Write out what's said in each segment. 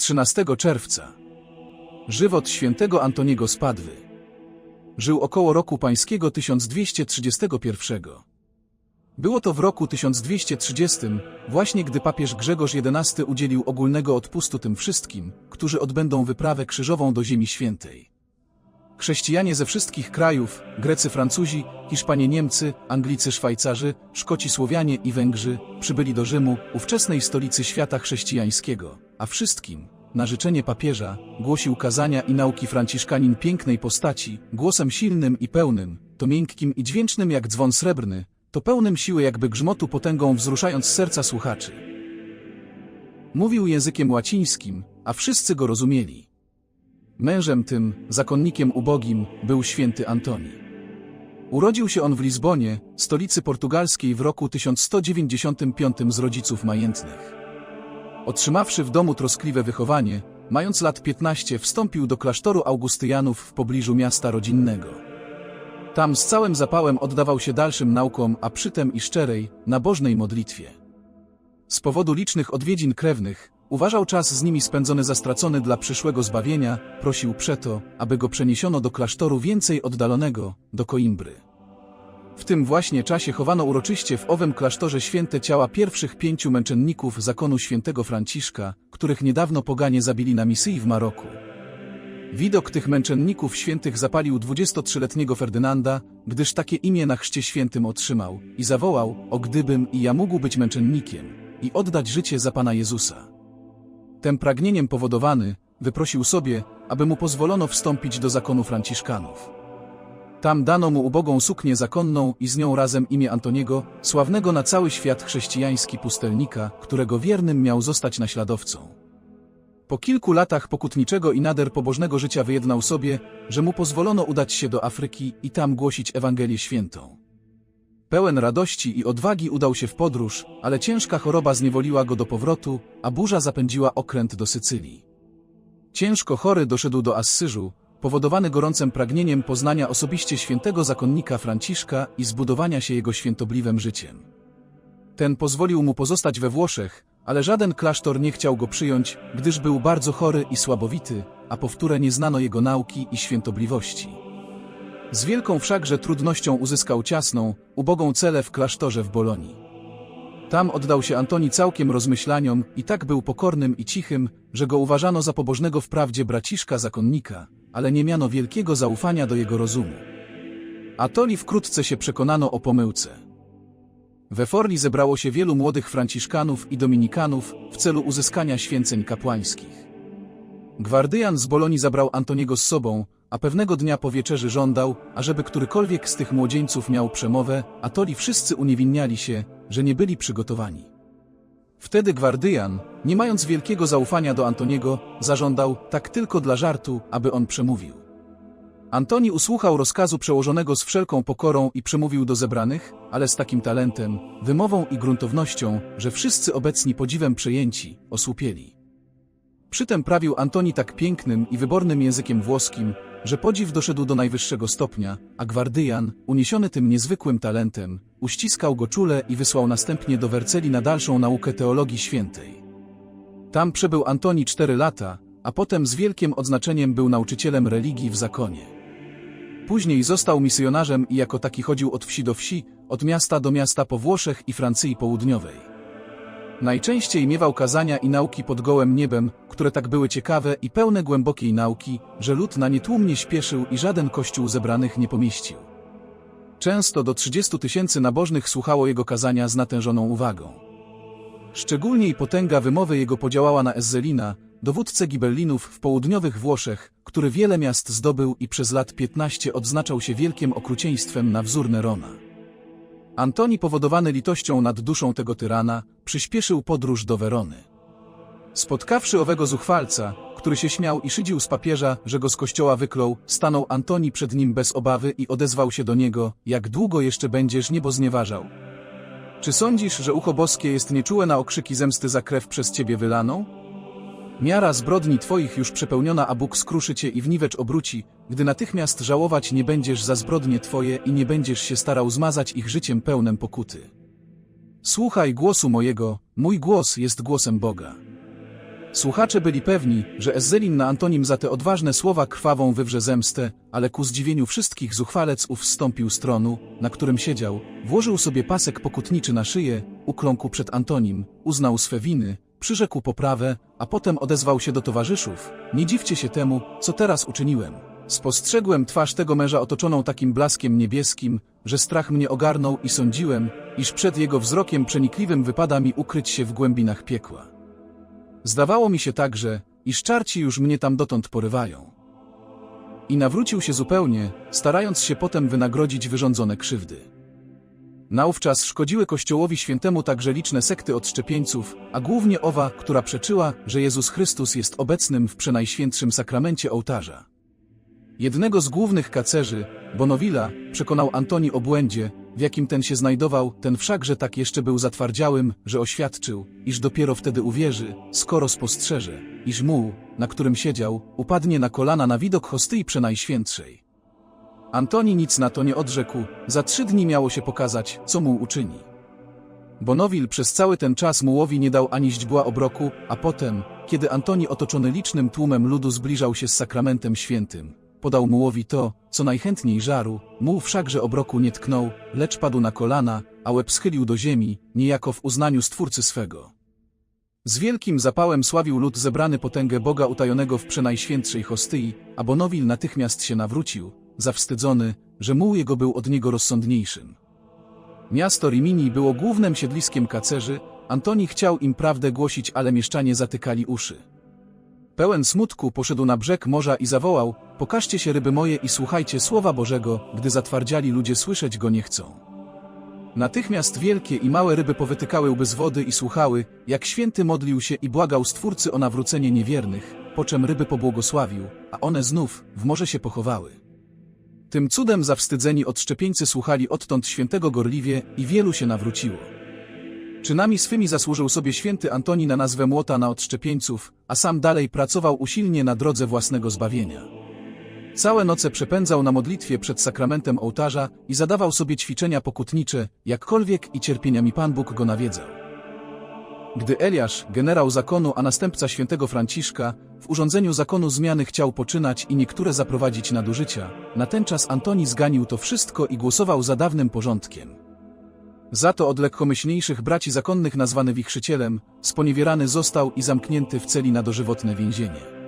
13 czerwca. Żywot świętego Antoniego z Padwy. Żył około roku pańskiego 1231. Było to w roku 1230, właśnie gdy papież Grzegorz XI udzielił ogólnego odpustu tym wszystkim, którzy odbędą wyprawę krzyżową do Ziemi Świętej. Chrześcijanie ze wszystkich krajów, Grecy, Francuzi, Hiszpanie, Niemcy, Anglicy, Szwajcarzy, Szkoci, Słowianie i Węgrzy, przybyli do Rzymu, ówczesnej stolicy świata chrześcijańskiego, a wszystkim, na życzenie papieża, głosił kazania i nauki franciszkanin pięknej postaci, głosem silnym i pełnym, to miękkim i dźwięcznym jak dzwon srebrny, to pełnym siły jakby grzmotu potęgą wzruszając serca słuchaczy. Mówił językiem łacińskim, a wszyscy go rozumieli. Mężem tym, zakonnikiem ubogim, był święty Antoni. Urodził się on w Lizbonie, stolicy portugalskiej w roku 1195 z rodziców majętnych. Otrzymawszy w domu troskliwe wychowanie, mając lat 15 wstąpił do klasztoru Augustyjanów w pobliżu miasta rodzinnego. Tam z całym zapałem oddawał się dalszym naukom, a przytem i szczerej, nabożnej modlitwie. Z powodu licznych odwiedzin krewnych, uważał czas z nimi spędzony za stracony dla przyszłego zbawienia, prosił przeto, aby go przeniesiono do klasztoru więcej oddalonego, do Koimbry. W tym właśnie czasie chowano uroczyście w owym klasztorze święte ciała pierwszych pięciu męczenników zakonu świętego Franciszka, których niedawno poganie zabili na Misyi w Maroku. Widok tych męczenników świętych zapalił 23-letniego Ferdynanda, gdyż takie imię na chrzcie świętym otrzymał i zawołał, o gdybym i ja mógł być męczennikiem i oddać życie za Pana Jezusa. Tym pragnieniem powodowany, wyprosił sobie, aby mu pozwolono wstąpić do zakonu Franciszkanów. Tam dano mu ubogą suknię zakonną i z nią razem imię Antoniego, sławnego na cały świat chrześcijański pustelnika, którego wiernym miał zostać naśladowcą. Po kilku latach pokutniczego i nader pobożnego życia wyjednał sobie, że mu pozwolono udać się do Afryki i tam głosić Ewangelię Świętą. Pełen radości i odwagi udał się w podróż, ale ciężka choroba zniewoliła go do powrotu, a burza zapędziła okręt do Sycylii. Ciężko chory doszedł do Assyżu, powodowany gorącym pragnieniem poznania osobiście świętego zakonnika Franciszka i zbudowania się jego świętobliwym życiem. Ten pozwolił mu pozostać we Włoszech, ale żaden klasztor nie chciał go przyjąć, gdyż był bardzo chory i słabowity, a powtóre nie znano jego nauki i świętobliwości. Z wielką wszakże trudnością uzyskał ciasną, ubogą celę w klasztorze w Bolonii. Tam oddał się Antoni całkiem rozmyślaniom i tak był pokornym i cichym, że go uważano za pobożnego wprawdzie braciszka zakonnika, ale nie miano wielkiego zaufania do jego rozumu. Atoli wkrótce się przekonano o pomyłce. We Forli zebrało się wielu młodych franciszkanów i dominikanów w celu uzyskania święceń kapłańskich. Gwardyjan z Bolonii zabrał Antoniego z sobą, a pewnego dnia po wieczerzy żądał, ażeby którykolwiek z tych młodzieńców miał przemowę, a toli wszyscy uniewinniali się, że nie byli przygotowani. Wtedy gwardyjan, nie mając wielkiego zaufania do Antoniego, zażądał, tak tylko dla żartu, aby on przemówił. Antoni usłuchał rozkazu przełożonego z wszelką pokorą i przemówił do zebranych, ale z takim talentem, wymową i gruntownością, że wszyscy obecni podziwem przejęci, osłupieli. Przytem prawił Antoni tak pięknym i wybornym językiem włoskim, że podziw doszedł do najwyższego stopnia, a gwardyjan, uniesiony tym niezwykłym talentem, uściskał go czule i wysłał następnie do Werceli na dalszą naukę teologii świętej. Tam przebył Antoni cztery lata, a potem z wielkim odznaczeniem był nauczycielem religii w zakonie. Później został misjonarzem i jako taki chodził od wsi do wsi, od miasta do miasta po Włoszech i Francji Południowej. Najczęściej miewał kazania i nauki pod gołem niebem, które tak były ciekawe i pełne głębokiej nauki, że lud na nie tłumnie śpieszył i żaden kościół zebranych nie pomieścił. Często do 30 tysięcy nabożnych słuchało jego kazania z natężoną uwagą. Szczególniej potęga wymowy jego podziałała na Ezzelina, dowódcę gibellinów w południowych Włoszech, który wiele miast zdobył i przez lat 15 odznaczał się wielkim okrucieństwem na wzór Nerona. Antoni powodowany litością nad duszą tego tyrana, przyspieszył podróż do Werony. Spotkawszy owego zuchwalca, który się śmiał i szydził z papieża, że go z kościoła wyklął, stanął Antoni przed nim bez obawy i odezwał się do niego, jak długo jeszcze będziesz niebo znieważał? Czy sądzisz, że ucho boskie jest nieczułe na okrzyki zemsty za krew przez ciebie wylaną? Miara zbrodni twoich już przepełniona, a Bóg skruszy cię i w niwecz obróci, gdy natychmiast żałować nie będziesz za zbrodnie twoje i nie będziesz się starał zmazać ich życiem pełnem pokuty. Słuchaj głosu mojego, mój głos jest głosem Boga. Słuchacze byli pewni, że Ezzelin na Antonim za te odważne słowa krwawą wywrze zemstę, ale ku zdziwieniu wszystkich zuchwalec ów wstąpił z tronu, na którym siedział, włożył sobie pasek pokutniczy na szyję, ukląkł przed Antonim, uznał swe winy, przyrzekł poprawę, a potem odezwał się do towarzyszów. Nie dziwcie się temu, co teraz uczyniłem. Spostrzegłem twarz tego męża otoczoną takim blaskiem niebieskim, że strach mnie ogarnął i sądziłem, iż przed jego wzrokiem przenikliwym wypada mi ukryć się w głębinach piekła. Zdawało mi się także, iż czarci już mnie tam dotąd porywają. I nawrócił się zupełnie, starając się potem wynagrodzić wyrządzone krzywdy. Naówczas szkodziły Kościołowi Świętemu także liczne sekty odszczepieńców, a głównie owa, która przeczyła, że Jezus Chrystus jest obecnym w przenajświętszym sakramencie ołtarza. Jednego z głównych kacerzy, Bonowila, przekonał Antoni o błędzie, w jakim ten się znajdował, ten wszakże tak jeszcze był zatwardziałym, że oświadczył, iż dopiero wtedy uwierzy, skoro spostrzeże, iż muł, na którym siedział, upadnie na kolana na widok hostyi przenajświętszej. Antoni nic na to nie odrzekł, za trzy dni miało się pokazać, co muł uczyni. Bonowil przez cały ten czas mułowi nie dał ani źdźbła obroku, a potem, kiedy Antoni otoczony licznym tłumem ludu zbliżał się z sakramentem świętym, podał mułowi to, co najchętniej żarł, muł wszakże obroku nie tknął, lecz padł na kolana, a łeb schylił do ziemi, niejako w uznaniu Stwórcy swego. Z wielkim zapałem sławił lud zebrany potęgę Boga utajonego w przenajświętszej hostyi, a Bonowil natychmiast się nawrócił, zawstydzony, że muł jego był od niego rozsądniejszym. Miasto Rimini było głównym siedliskiem kacerzy, Antoni chciał im prawdę głosić, ale mieszczanie zatykali uszy. Pełen smutku poszedł na brzeg morza i zawołał, pokażcie się ryby moje i słuchajcie słowa Bożego, gdy zatwardziali ludzie słyszeć go nie chcą. Natychmiast wielkie i małe ryby powytykały łby z wody i słuchały, jak święty modlił się i błagał Stwórcy o nawrócenie niewiernych, po czym ryby pobłogosławił, a one znów w morze się pochowały. Tym cudem zawstydzeni odszczepieńcy słuchali odtąd świętego gorliwie i wielu się nawróciło. Czynami swymi zasłużył sobie święty Antoni na nazwę młota na odszczepieńców, a sam dalej pracował usilnie na drodze własnego zbawienia. Całe noce przepędzał na modlitwie przed sakramentem ołtarza i zadawał sobie ćwiczenia pokutnicze, jakkolwiek i cierpieniami Pan Bóg go nawiedzał. Gdy Eliasz, generał zakonu, a następca świętego Franciszka, w urządzeniu zakonu zmiany chciał poczynać i niektóre zaprowadzić nadużycia, na ten czas Antoni zganił to wszystko i głosował za dawnym porządkiem. Za to od lekkomyślniejszych braci zakonnych nazwany wichrzycielem, sponiewierany został i zamknięty w celi na dożywotne więzienie.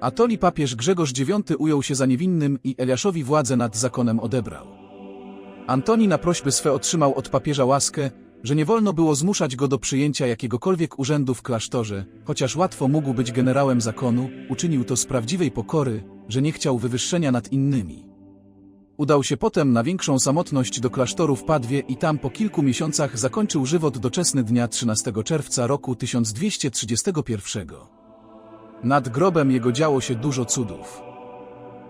Atoli papież Grzegorz IX ujął się za niewinnym i Eliaszowi władzę nad zakonem odebrał. Antoni na prośby swe otrzymał od papieża łaskę, że nie wolno było zmuszać go do przyjęcia jakiegokolwiek urzędu w klasztorze, chociaż łatwo mógł być generałem zakonu, uczynił to z prawdziwej pokory, że nie chciał wywyższenia nad innymi. Udał się potem na większą samotność do klasztoru w Padwie i tam po kilku miesiącach zakończył żywot doczesny dnia 13 czerwca roku 1231. Nad grobem jego działo się dużo cudów.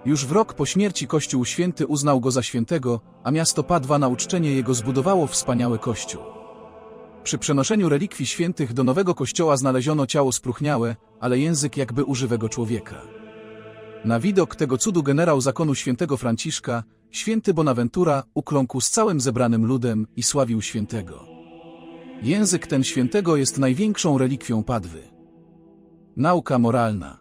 Już w rok po śmierci Kościół Święty uznał go za świętego, a miasto Padwa na uczczenie jego zbudowało wspaniały kościół. Przy przenoszeniu relikwii świętych do nowego kościoła znaleziono ciało spróchniałe, ale język jakby używego człowieka. Na widok tego cudu generał zakonu świętego Franciszka, święty Bonaventura, ukląkł z całym zebranym ludem i sławił świętego. Język ten świętego jest największą relikwią Padwy. Nauka moralna.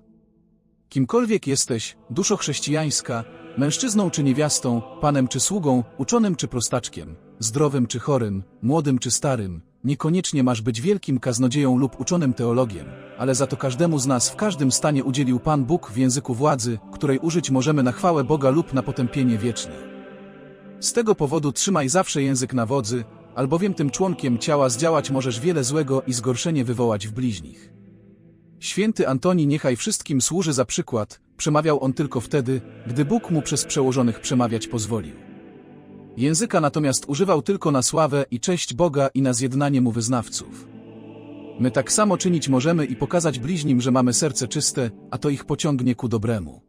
Kimkolwiek jesteś, duszo chrześcijańska, mężczyzną czy niewiastą, panem czy sługą, uczonym czy prostaczkiem, zdrowym czy chorym, młodym czy starym, niekoniecznie masz być wielkim kaznodzieją lub uczonym teologiem, ale za to każdemu z nas w każdym stanie udzielił Pan Bóg w języku władzy, której użyć możemy na chwałę Boga lub na potępienie wieczne. Z tego powodu trzymaj zawsze język na wodzy, albowiem tym członkiem ciała zdziałać możesz wiele złego i zgorszenie wywołać w bliźnich. Święty Antoni niechaj wszystkim służy za przykład, przemawiał on tylko wtedy, gdy Bóg mu przez przełożonych przemawiać pozwolił. Języka natomiast używał tylko na sławę i cześć Boga i na zjednanie mu wyznawców. My tak samo czynić możemy i pokazać bliźnim, że mamy serce czyste, a to ich pociągnie ku dobremu.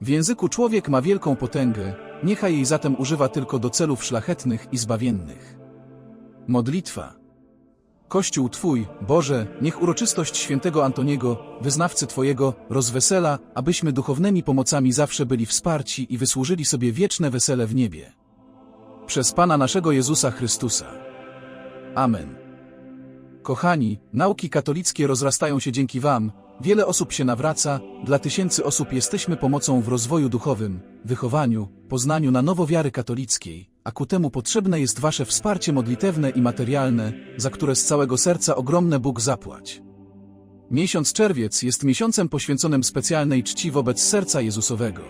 W języku człowiek ma wielką potęgę, niechaj jej zatem używa tylko do celów szlachetnych i zbawiennych. Modlitwa. Kościół Twój, Boże, niech uroczystość świętego Antoniego, wyznawcy Twojego, rozwesela, abyśmy duchownymi pomocami zawsze byli wsparci i wysłużyli sobie wieczne wesele w niebie. Przez Pana naszego Jezusa Chrystusa. Amen. Kochani, nauki katolickie rozrastają się dzięki Wam, wiele osób się nawraca, dla tysięcy osób jesteśmy pomocą w rozwoju duchowym, wychowaniu, poznaniu na nowo wiary katolickiej, a ku temu potrzebne jest Wasze wsparcie modlitewne i materialne, za które z całego serca ogromne Bóg zapłać. Miesiąc czerwiec jest miesiącem poświęconym specjalnej czci wobec serca Jezusowego.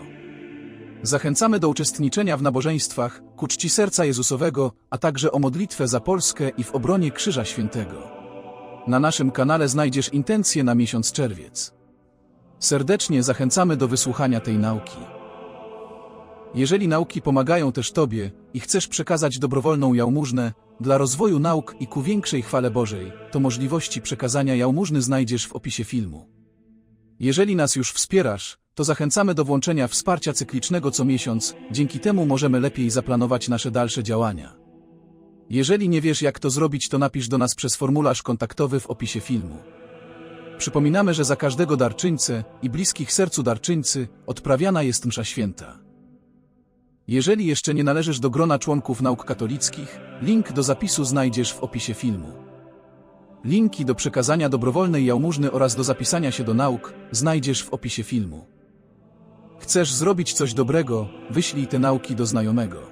Zachęcamy do uczestniczenia w nabożeństwach, ku czci serca Jezusowego, a także o modlitwę za Polskę i w obronie Krzyża Świętego. Na naszym kanale znajdziesz intencje na miesiąc czerwiec. Serdecznie zachęcamy do wysłuchania tej nauki. Jeżeli nauki pomagają też Tobie i chcesz przekazać dobrowolną jałmużnę dla rozwoju nauk i ku większej chwale Bożej, to możliwości przekazania jałmużny znajdziesz w opisie filmu. Jeżeli nas już wspierasz, to zachęcamy do włączenia wsparcia cyklicznego co miesiąc, dzięki temu możemy lepiej zaplanować nasze dalsze działania. Jeżeli nie wiesz jak to zrobić, to napisz do nas przez formularz kontaktowy w opisie filmu. Przypominamy, że za każdego darczyńcę i bliskich sercu darczyńcy odprawiana jest msza święta. Jeżeli jeszcze nie należysz do grona członków nauk katolickich, link do zapisu znajdziesz w opisie filmu. Linki do przekazania dobrowolnej jałmużny oraz do zapisania się do nauk znajdziesz w opisie filmu. Chcesz zrobić coś dobrego, wyślij te nauki do znajomego.